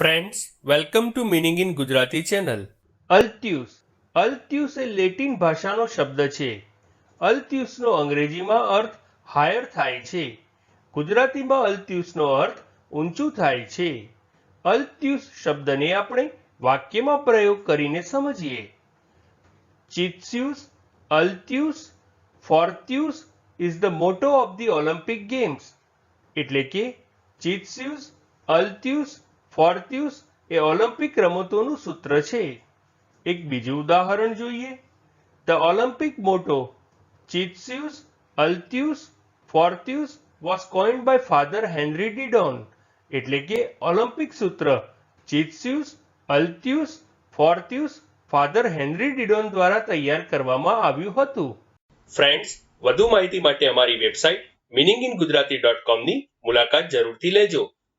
Friends welcome to meaning in Gujarati channel altius. Altius A Latin ભાષાનો શબ્દ છે. અલ્ત્યુસનો અંગ્રેજીમાં અર્થ હાયર થાય છે. ગુજરાતીમાં અલ્ત્યુસનો અર્થ ઊંચું થાય છે. અલ્ત્યુસ શબ્દને આપણે વાક્યમાં પ્રયોગ કરીને સમજીએ. Citius, altius, fortius is the motto of the Olympic games એટલે કે ચિત્સ્યુસ, અલ્ત્યુસ ફોર્ત્યુસ એ ઓલિમ્પિક રમતોનું સૂત્ર છે. એક બીજું ઉદાહરણ જોઈએ. The Olympic motto citius altius fortius was coined by father Henry Didon એટલે કે ઓલિમ્પિક સૂત્ર ચિત્સ્યુસ અલ્ત્યુસ ફોર્ત્યુસ ફાધર હેનરી ડીડોન દ્વારા તૈયાર કરવામાં આવ્યું હતું. ફ્રેન્ડ્સ વધુ માહિતી માટે અમારી website meaning in Gujarati dot કોમની મુલાકાત જરૂરથી લેજો.